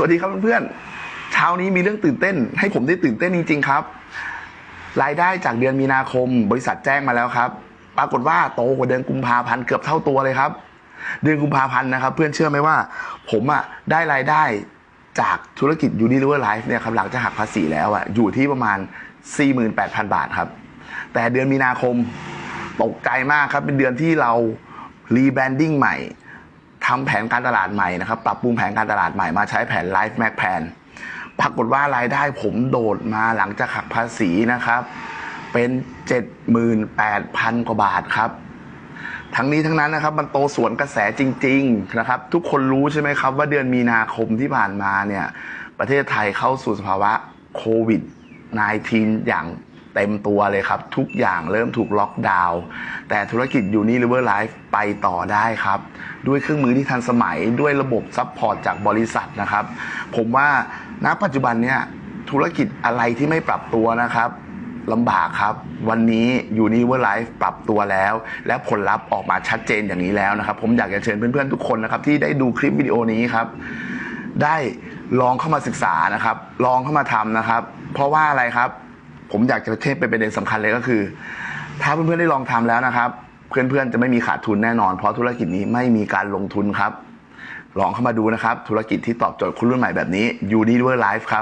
สวัสดีครับเพื่อนๆเช้านี้มีเรื่องตื่นเต้น ให้ผมได้ตื่นเต้นจริง ๆ ครับ รายได้จากเดือนมีนาคม บริษัทแจ้งมาแล้วครับ ปรากฏว่าโตกว่าเดือนกุมภาพันธ์เกือบเท่าตัวเลยครับ เดือนกุมภาพันธ์นะครับ เพื่อนเชื่อไหมว่า ผมอะได้รายได้จากธุรกิจ Unilever Life เนี่ยครับหลังจากหักภาษีแล้วอะอยู่ที่ประมาณ 48,000 บาทครับ แต่เดือนมีนาคมตกใจมากครับเป็นเดือนที่เรารีแบรนดิ้งใหม่ ทำแผนการตลาดใหม่นะครับปรับปรุงแผนการตลาดใหม่มาใช้แผน Life Mac Plan ปรากฏว่ารายได้ผมโดดมาหลังจากหักภาษีนะครับ เป็น 78,000 กว่าบาทครับทั้งนี้ทั้งนั้นนะครับมันโตสวนกระแสจริง ๆนะครับ ทุกคนรู้ใช่ไหมครับ ว่าเดือนมีนาคมที่ผ่านมาเนี่ยประเทศไทยเข้าสู่สภาวะโควิด -19 อย่าง เต็มตัวเลยครับ ทุกอย่างเริ่มถูกล็อกดาวน์แต่ธุรกิจ Unilever Life ไปต่อได้ครับ ด้วยเครื่องมือที่ทันสมัยด้วยระบบซัพพอร์ตจากบริษัทนะครับ ผมว่าณปัจจุบันเนี่ยธุรกิจอะไรที่ไม่ปรับตัวนะครับลำบากครับ วันนี้ Univer Life ปรับตัวแล้ว และผลลัพธ์ออกมาชัดเจนอย่างนี้แล้วนะครับ ผมอยากจะเชิญเพื่อนๆทุกคนนะครับ ที่ได้ดูคลิปวิดีโอนี้ครับ ได้ลองเข้ามาศึกษานะครับ ลองเข้ามาทำนะครับ เพราะว่าอะไรครับ ผมอยากจะเทศเป็นประเด็นสำคัญเลยก็คือ ถ้าเพื่อนๆได้ลองทำแล้วนะครับ เพื่อนๆจะไม่มีขาดทุนแน่นอน เพราะธุรกิจนี้ไม่มีการลงทุนครับ ลองเข้ามาดูนะครับ ธุรกิจที่ตอบโจทย์คนรุ่นใหม่แบบนี้ Univer Life ครับ